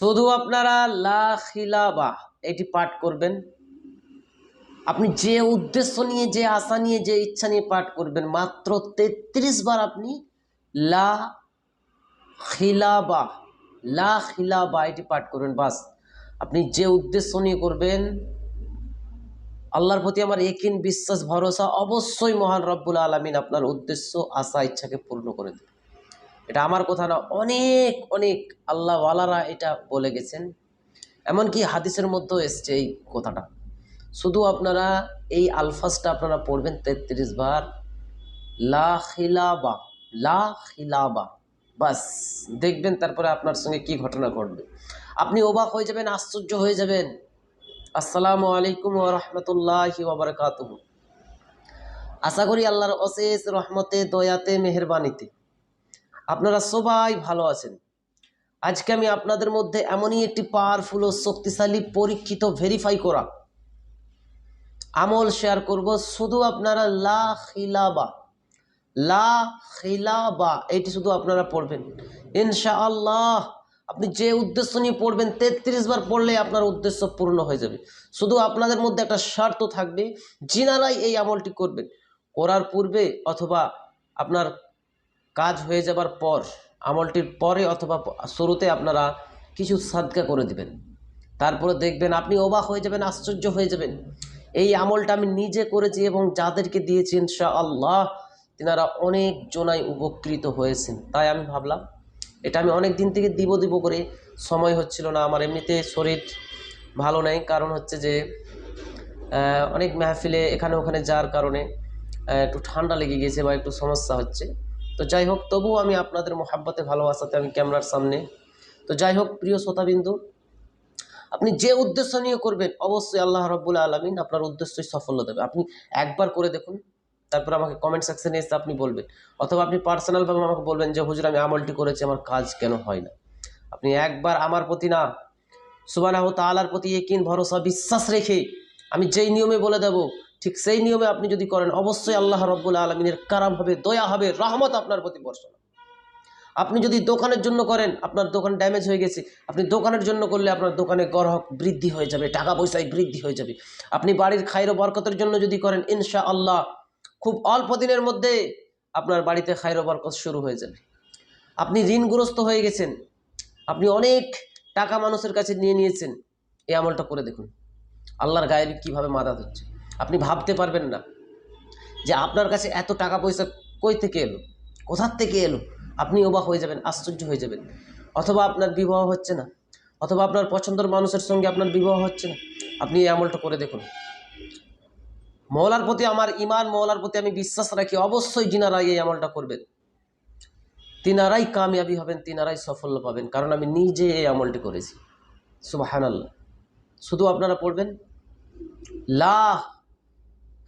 শুধু আপনারা লা খিলাবা এটি পাঠ করবেন। আপনি যে উদ্দেশ্য নিয়ে, যে আশা নিয়ে, যে ইচ্ছা নিয়ে পাঠ করবেন, মাত্র তেত্রিশ বার আপনি লা খিলাবা লা খিলাবা এটি পাঠ করবেন, বাস। আপনি যে উদ্দেশ্য নিয়ে করবেন, আল্লাহর প্রতি আমার একিন বিশ্বাস, ভরসা, অবশ্যই মহান রব্বুল আলমিন আপনার উদ্দেশ্য, আশা, ইচ্ছাকে পূর্ণ করে দেবে এটা আমার কথা না, অনেক অনেক আল্লাহওয়ালারা এটা বলে গেছেন। এমনকি হাদিসের মধ্যেও এসছে এই কথাটা। শুধু আপনারা এই আলফাজটা আপনারা পড়বেন তেত্রিশ বার, লা খিলাবা, লা বাস। দেখবেন তারপরে আপনার সঙ্গে কি ঘটনা ঘটবে। আপনি অবাক হয়ে যাবেন, আশ্চর্য হয়ে যাবেন। আসসালামু আলাইকুম রাহমাতুল্লাহি আশা করি আল্লাহর অশেষ রহমতে, দয়াতে, মেহেরবানিতে আপনারা সবাই ভালো আছেন। আজকে আমি আপনাদের মধ্যে এমনই একটি পাওয়ারফুল ও শক্তিশালী পরীক্ষিত ভেরিফাই করা। আমল শেয়ার করব, শুধু আপনারা লা খিলাবা। লা খিলাবা, এটি শুধু আপনারা পড়বেন। ইনশাআল্লাহ, আপনি যে উদ্দেশ্য নিয়ে পড়বেন, তেত্রিশ বার পড়লে আপনার উদ্দেশ্য পূর্ণ হয়ে যাবে। শুধু আপনাদের মধ্যে একটা শর্ত থাকবে, যিনারাই এই আমলটি করবেন। করার পূর্বে অথবা আপনার কাজ হয়ে যাবার পর, আমলটির পরে অথবা শুরুতে আপনারা কিছু সাদকা করে দিবেন। তারপরে দেখবেন আপনি অবাক হয়ে যাবেন, আশ্চর্য হয়ে যাবেন। এই আমলটা আমি নিজে করেছি এবং যাদেরকে দিয়েছি ইনশা আল্লাহ তিনারা অনেক জনাই উপকৃত হয়েছেন। তাই আমি ভাবলাম, এটা আমি অনেক দিন থেকে দিব দিব করে সময় হচ্ছিল না, আমার এমনিতে শরীর ভালো নেই। কারণ হচ্ছে যে অনেক মেহফিলে এখানে ওখানে যাওয়ার কারণে একটু ঠান্ডা লেগে গিয়েছে বা একটু সমস্যা হচ্ছে। তো যাই হোক, তবুও আমি আপনাদের মোহাব্বতে ভালোবাসাতে আমি ক্যামেরার সামনে। তো যাই হোক, প্রিয় শ্রোতাবিন্দু, আপনি যে উদ্দেশ্য নিয়ে করবেন, অবশ্যই আল্লাহ রব্বুল আলমিন আপনার উদ্দেশ্যই সাফল্য দেবে। আপনি একবার করে দেখুন, তারপর আমাকে কমেন্ট সেকশনে এসে আপনি বলবেন। অথবা আপনি পার্সোনালভাবে আমাকে বলবেন যে, হুজুর, আমি আমলটি করেছি, আমার কাজ কেন হয় না? আপনি একবার আমার প্রতি না সুবানাহ তালার প্রতি একিন ভরসা, বিশ্বাস রেখে আমি যেই নিয়মে বলে দেব ঠিক সেই নিয়মে আপনি যদি করেন, অবশ্যই আল্লাহ রব্বুল আলমিনের কারাম হবে, দয়া হবে, রহমত আপনার প্রতি বর্ষণ আপনি যদি দোকানের জন্য করেন, আপনার দোকান ড্যামেজ হয়ে গেছে, আপনি দোকানের জন্য করলে আপনার দোকানে গ্রাহক বৃদ্ধি হয়ে যাবে, টাকা পয়সায় বৃদ্ধি হয়ে যাবে। আপনি বাড়ির খাইর বরকতের জন্য যদি করেন ইনশা আল্লাহ খুব অল্প দিনের মধ্যে আপনার বাড়িতে খাইর বরকত শুরু হয়ে যাবে। আপনি ঋণগ্রস্ত হয়ে গেছেন, আপনি অনেক টাকা মানুষের কাছে নিয়ে নিয়েছেন, এই আমলটা করে দেখুন। আল্লাহর গায়ে কীভাবে মাদাত হচ্ছে আপনি ভাবতে পারবেন না যে আপনার কাছে এত টাকা পয়সা কই থেকে এলো? কোথার থেকে এলো? আপনি অবাক হয়ে যাবেন, আশ্চর্য হয়ে যাবেন। অথবা আপনার বিবাহ হচ্ছে না। অথবা আপনার পছন্দের মানুষের সঙ্গে আপনার বিবাহ হচ্ছে না। আপনি এই আমলটা করে দেখুন। মৌলার প্রতি আমার ইমান মৌলার প্রতি আমি বিশ্বাস রাখি, অবশ্যই যিনারা এই আমলটা করবেন, তিনারাই কামিয়াবি হবেন, তিনারাই সাফল্য পাবেন, কারণ আমি নিজে এই আমলটি করেছি। সুবাহান শুধু আপনারা পড়বেন? লা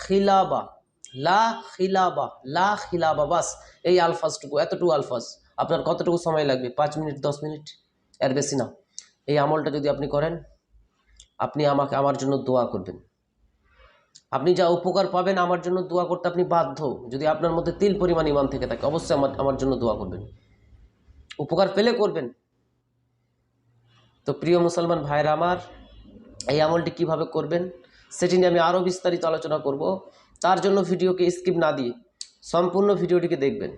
খিলাবা, লা খিলাবা লা খিলাবা, বাস। এই আলফাজটুকু, এতটুকু আলফাজ। আপনার কতটুকু সময় লাগবে? পাঁচ মিনিট, দশ মিনিট? এর বেশি না। এই আমলটা যদি আপনি করেন, আপনি আমাকে, আমার জন্য দোয়া করবেন। আপনি যা উপকার পাবেন আমার জন্য দোয়া করতে আপনি বাধ্য। যদি আপনার মধ্যে তিল পরিমাণ ইমান থেকে থাকে, অবশ্যই আমার আমার জন্য দোয়া করবেন। উপকার পেলে করবেন। তো প্রিয় মুসলমান ভাইরা আমার, এই আমলটি কীভাবে করবেন? সেটি নিয়ে আমি আরও বিস্তারিত আলোচনা করব। তার জন্য ভিডিওকে স্কিপ না দিয়ে সম্পূর্ণ ভিডিওটিকে দেখবেন।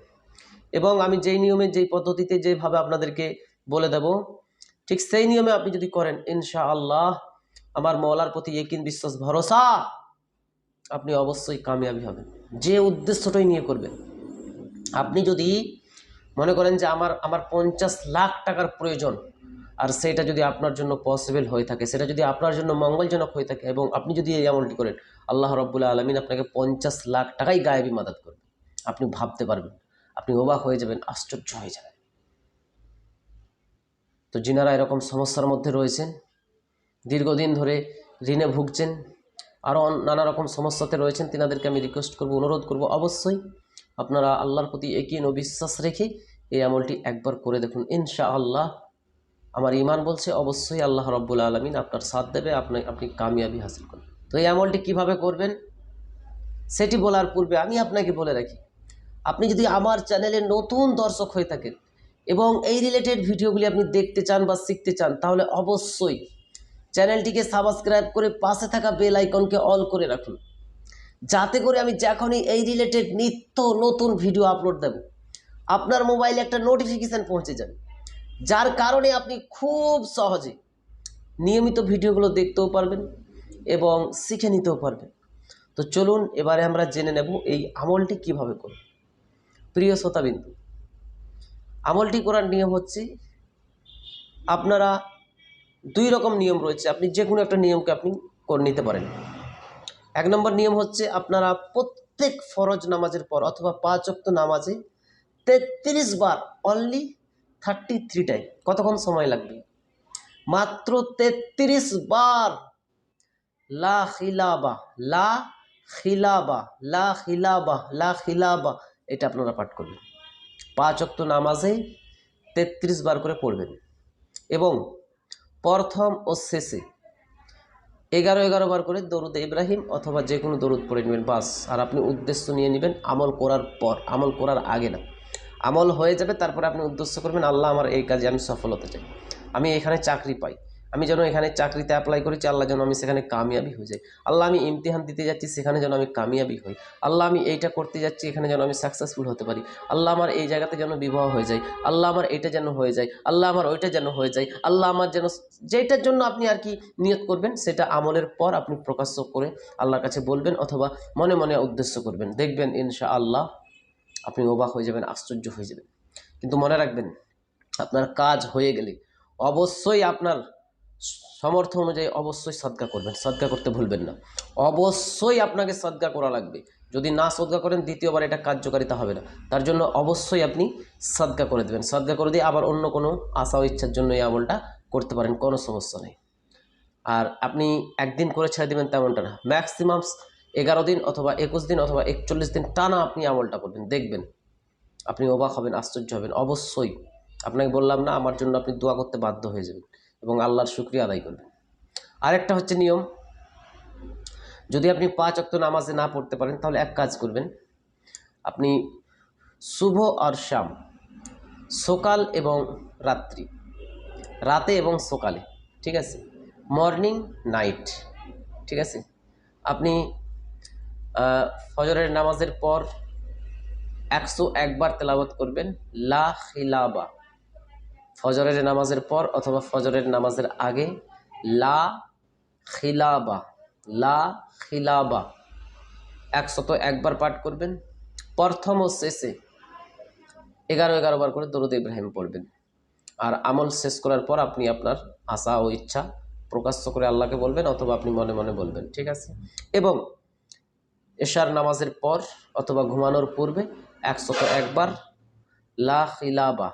এবং আমি যেই নিয়মে, যেই পদ্ধতিতে, যেভাবে আপনাদেরকে বলে দেব, ঠিক সেই নিয়মে আপনি যদি করেন ইনশা আল্লাহ আমার মৌলার প্রতি একিন বিশ্বাস, ভরসা আপনি অবশ্যই কামিয়াবি হবেন। যে উদ্দেশ্যটাই নিয়ে করবেন। আপনি যদি মনে করেন যে আমার আমার পঞ্চাশ লাখ টাকার প্রয়োজন আর সেটা যদি আপনার জন্য পসিবল হয়ে থাকে, সেটা যদি আপনার জন্য মঙ্গলজনক হয়ে থাকে এবং আপনি যদি এই আমলটি করেন, আল্লাহ রব্বুল্লাহ আলমিন আপনাকে পঞ্চাশ লাখ টাকাই গায়েবী মাদাত করবে। আপনি ভাবতে পারবেন আপনি অবাক হয়ে যাবেন, আশ্চর্য হয়ে যাবেন। তো যিনারা এরকম সমস্যার মধ্যে রয়েছেন, দীর্ঘদিন ধরে ঋণে ভুগছেন আরও নানা রকম সমস্যাতে রয়েছেন, তিনাদেরকে আমি রিকোয়েস্ট করব, অনুরোধ করব, অবশ্যই আপনারা আল্লাহর প্রতি এগিয়ে ও বিশ্বাস রেখে এই আমলটি একবার করে দেখুন। ইনশা আল্লাহ আমার ইমান বলছে, অবশ্যই আল্লাহ রব্বুল আলমিন আপনার সাথ দেবে, আপনি আপনি কামিয়াবি হাসিল করবেন। তো এই আমলটি কীভাবে করবেন? সেটি বলার পূর্বে আমি আপনাকে বলে রাখি, আপনি যদি আমার চ্যানেলে নতুন দর্শক হয়ে থাকেন এবং এই রিলেটেড ভিডিওগুলি আপনি দেখতে চান বা শিখতে চান, তাহলে অবশ্যই চ্যানেলটিকে সাবস্ক্রাইব করে পাশে থাকা বেল আইকনকে অল করে রাখুন। যাতে করে আমি যখনই এই রিলেটেড নিত্য নতুন ভিডিও আপলোড দেব, আপনার মোবাইলে একটা নোটিফিকেশান পৌঁছে যাবে। যার কারণে আপনি খুব সহজে নিয়মিত ভিডিওগুলো দেখতেও পারবেন এবং শিখে নিতেও পারবেন। তো চলুন এবারে আমরা জেনে নেব এই আমলটি কীভাবে করব। প্রিয় শ্রোতাবিন্দু, আমলটি করার নিয়ম হচ্ছে আপনারা দুই রকম নিয়ম রয়েছে। আপনি যে কোনো একটা নিয়মকে আপনি করে নিতে পারেন। এক নম্বর নিয়ম হচ্ছে আপনারা প্রত্যেক ফরজ নামাজের পর অথবা পাঁচ অক্ত নামাজে তেত্রিশ বার অনলি থার্টি থ্রি টাইম কতক্ষণ সময় লাগবে? মাত্র তেত্রিশ বার। লা খিলাবা লা খিলাবা লা খিলাবা লা খিলাবা। এটা আপনারা পাঠ করবেন। পাঁচ অক্ত নামাজে তেত্রিশ বার করে পড়বেন। এবং প্রথম ও শেষে এগারো এগারো বার করে দরুদ ইব্রাহিম অথবা যে কোনো দরুদ পড়ে নেবেন। বাস, আর আপনি উদ্দেশ্য নিয়ে নেবেন আমল করার পর। আমল করার আগে না। আমল হয়ে যাবে, তারপরে আপনি উদ্দেশ্য করবেন, আল্লাহ আমার এই কাজে আমি সফল হতে চাই। আমি এখানে চাকরি পাই। আমি যেন এখানে চাকরিতে অ্যাপ্লাই করেছি আল্লাহ যেন আমি সেখানে কামিয়াবি হয়ে যাই। আল্লাহ আমি ইমতিহান দিতে যাচ্ছি, সেখানে যেন আমি কামিয়াবি হই। আল্লাহ আমি এইটা করতে যাচ্ছি, এখানে যেন আমি সাকসেসফুল হতে পারি। আল্লাহ আমার এই জায়গাতে যেন বিবাহ হয়ে যায়। আল্লাহ আমার এইটা যেন হয়ে যায়। আল্লাহ আমার ওইটা যেন হয়ে যায়। আল্লাহ আমার যেন যেটার জন্য আপনি আর কি নিয়ত করবেন, সেটা আমলের পর আপনি প্রকাশ্য করে আল্লাহর কাছে বলবেন অথবা মনে মনে উদ্দেশ্য করবেন। দেখবেন ইনশা আল্লাহ আপনি অবাক হয়ে যাবেন, আশ্চর্য হয়ে যাবেন। কিন্তু মনে রাখবেন, আপনার কাজ হয়ে গেলে অবশ্যই আপনার সমর্থ অনুযায়ী অবশ্যই সদকা করবেন, সদকা করতে ভুলবেন না। অবশ্যই আপনাকে সদকা করা লাগবে। যদি না সদকা করেন, দ্বিতীয়বার এটা কার্যকারিতা হবে না। তার জন্য অবশ্যই আপনি সদকা করে দেবেন। সদকা করে দিয়ে আবার অন্য কোনো আশা ও ইচ্ছার জন্য এই আমলটা করতে পারেন, কোনো সমস্যা নেই। আর আপনি একদিন করে ছেড়ে দেবেন তেমনটা না। ম্যাক্সিমাম এগারো দিন অথবা একুশ দিন অথবা একচল্লিশ দিন টানা আপনি আমলটা করবেন, দেখবেন। আপনি অবাক হবেন, আশ্চর্য হবেন, অবশ্যই। আপনাকে বললাম না, আমার জন্য আপনি দোয়া করতে বাধ্য হয়ে যাবেন এবং আল্লাহর শুক্রিয়া আদায় করবেন। আরেকটা হচ্ছে নিয়ম, যদি আপনি পাঁচ অক্ত নামাজে না পড়তে পারেন, তাহলে এক কাজ করবেন। আপনি শুভ আর শাম, সকাল এবং রাত্রি, রাতে এবং সকালে, ঠিক আছে? মর্নিং, নাইট, ঠিক আছে? আপনি ফজরের নামাজের পর একশো একবার তেলাবত করবেন, লা খিলাবা। ফজরের নামাজের পর অথবা ফজরের নামাজের আগে, লা খিলাবা লা খিলাবা। একশত একবার পাঠ করবেন, প্রথম ও শেষে এগারো এগারো বার করে দরুদ ইব্রাহিম পড়বেন। আর আমল শেষ করার পর আপনি আপনার আশা ও ইচ্ছা প্রকাশ্য করে আল্লাহকে বলবেন অথবা আপনি মনে মনে বলবেন, ঠিক আছে? এবং এশার নামাজের পর অথবা ঘুমানোর পূর্বে একশত একবার লা খিলাবা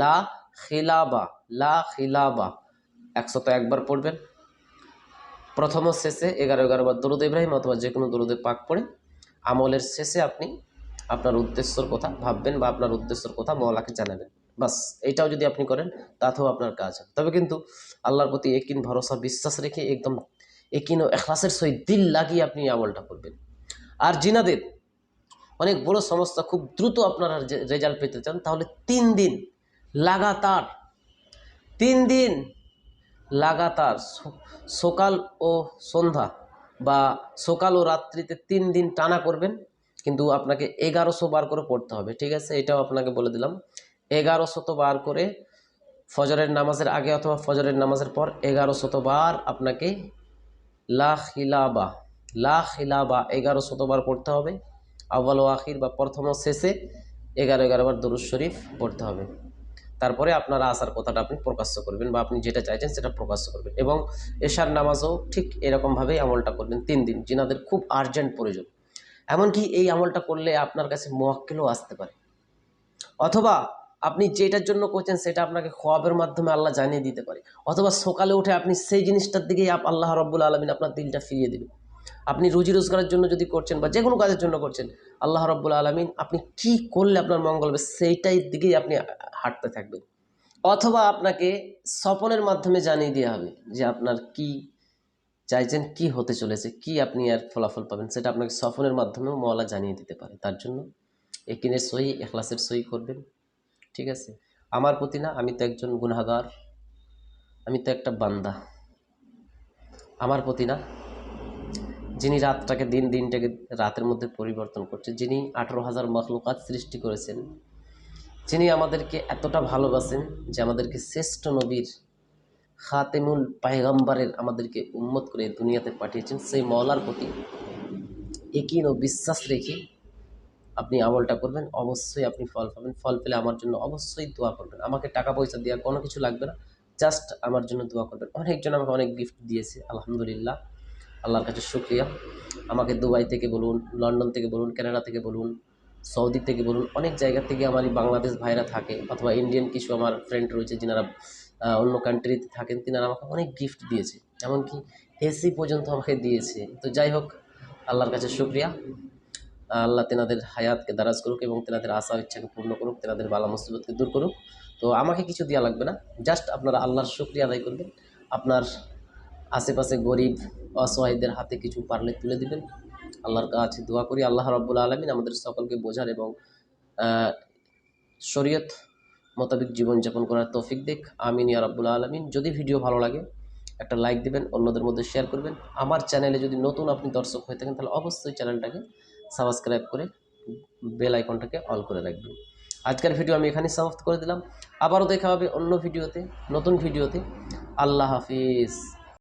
লা খিলাবা লা খিলাবা একশত একবার পড়বেন। প্রথম শেষে এগারো এগারো বার দরুদ ইব্রাহিম অথবা যে কোনো দরুদে পাক পড়ে আমলের শেষে আপনি আপনার উদ্দেশ্যর কথা ভাববেন বা আপনার উদ্দেশ্যর কথা মৌলাকে জানাবেন। বাস এইটাও যদি আপনি করেন, তাতেও আপনার কাজ হবে। তবে কিন্তু আল্লাহর প্রতি একিন ভরসা, বিশ্বাস রেখে একদম একিন ও এখলাসের সহিত দিল লাগিয়ে আপনি আমলটা করবেন। আর জিনাদের অনেক বড় সমস্যা, খুব দ্রুত আপনারা রেজাল্ট পেতে চান, তাহলে তিন দিন লাগাতার, তিন দিন লাগাতার সকাল ও সন্ধ্যা বা সকাল ও রাত্রিতে তিন দিন টানা করবেন, কিন্তু আপনাকে এগারোশো বার করে পড়তে হবে, ঠিক আছে? এটাও আপনাকে বলে দিলাম। এগারোশত বার করে ফজরের নামাজের আগে অথবা ফজরের নামাজের পর এগারোশত বার আপনাকে লা খিলাবা, এগারো শতবার পড়তে হবে। আউ্বাল ও আখির বা প্রথম শেষে এগারো এগারো বার দরুদ শরীফ পড়তে হবে। তারপরে আপনার আসার কথাটা আপনি প্রকাশ্য করবেন বা আপনি যেটা চাইছেন সেটা প্রকাশ্য করবেন এবং এশার নামাজও ঠিক এরকমভাবেই আমলটা করবেন তিন দিন, যিনাদের খুব আর্জেন্ট প্রয়োজন। এমনকি এই আমলটা করলে আপনার কাছে মোয়াক্কেলও আসতে পারে। অথবা আপনি যেটার জন্য করছেন সেটা আপনাকে খোয়াবের মাধ্যমে আল্লাহ জানিয়ে দিতে পারে। অথবা সকালে উঠে আপনি সেই জিনিসটার দিকেই আল্লাহ রব্বুল আলমিন আপনার দিলটা ফিরিয়ে দিবে আপনি রুজি রোজগারের জন্য যদি করছেন বা যে কোনো কাজের জন্য করছেন, আল্লাহ রব্বুল আলমিন আপনি কি করলে আপনার মঙ্গল হবে সেইটাই দিকেই আপনি হাঁটতে থাকবেন। অথবা আপনাকে স্বপনের মাধ্যমে জানিয়ে দেওয়া হবে যে আপনার কি চাইছেন, কি হতে চলেছে, কি আপনি আর ফলাফল পাবেন, সেটা আপনাকে স্বপনের মাধ্যমেও মওয়ালা জানিয়ে দিতে পারে। তার জন্য একিনের সই এখলাসের সই করবেন, ঠিক আছে? আমার প্রতি না, আমি তো একজন গুনাগার আমি তো একটা বান্দা। আমার প্রতি না যিনি রাতটাকে দিন দিনটাকে রাতের মধ্যে পরিবর্তন করছে, যিনি আঠারো হাজার মখলুকাত সৃষ্টি করেছেন, যিনি আমাদেরকে এতটা ভালোবাসেন যে আমাদেরকে শ্রেষ্ঠ নবীর খাতেমুল পায়গাম্বারের আমাদেরকে উম্মত করে দুনিয়াতে পাঠিয়েছেন। সেই মওলার প্রতি একিন ও বিশ্বাস রেখে আপনি আমলটা করবেন, অবশ্যই আপনি ফল পাবেন। ফল পেলে আমার জন্য অবশ্যই দোয়া করবেন। আমাকে টাকা পয়সা দেওয়া কোনো কিছু লাগবে না, জাস্ট আমার জন্য দোয়া করবেন। অনেকজন আমাকে অনেক গিফট দিয়েছে, আলহামদুলিল্লাহ। আল্লাহর কাছে শুক্রিয়া। আমাকে দুবাই থেকে বলুন, লন্ডন থেকে বলুন, কানাডা থেকে বলুন, সৌদি থেকে বলুন, অনেক জায়গা থেকে আমার এই বাংলাদেশ ভাইরা থাকে অথবা ইন্ডিয়ান কিছু আমার ফ্রেন্ড রয়েছে যিনারা অন্য কান্ট্রিতে থাকেন, তিনারা আমাকে অনেক গিফট দিয়েছে। এমনকি এসি পর্যন্ত আমাকে দিয়েছে। তো যাই হোক, আল্লাহর কাছে শুক্রিয়া। আল্লাহ তেনাদের হায়াতকে দারাজ করুক এবং তেনাদের আশা ইচ্ছাকে পূর্ণ করুক, তেনাদের বালা মুসিবতকে দূর করুক। তো আমাকে কিছু দেওয়া লাগবে না। জাস্ট আপনারা আল্লাহর শুক্রিয়া আদায় করবেন। আপনার আশেপাশে গরিব, অসহায়দের হাতে কিছু পারলে তুলে দিবেন। আল্লাহর কাছে দোয়া করি, আল্লাহ রব্বুল আলমিন আমাদের সকলকে বোঝার এবং শরীয়ত মোতাবেক জীবনযাপন করার তৌফিক দিক। আমিন ইয়া রব্বুল আলমিন। যদি ভিডিও ভালো লাগে, একটা লাইক দিবেন, অন্যদের মধ্যে শেয়ার করবেন। আমার চ্যানেলে যদি নতুন আপনি দর্শক হয়ে থাকেন, তাহলে অবশ্যই চ্যানেলটাকে সাবস্ক্রাইব করে বেল আইকনটাকে অল করে রাখবেন। আজকের ভিডিও আমি এখানেই সমাপ্ত করে দিলাম। আবারও দেখা হবে অন্য ভিডিওতে, নতুন ভিডিওতে। আল্লাহ হাফিজ।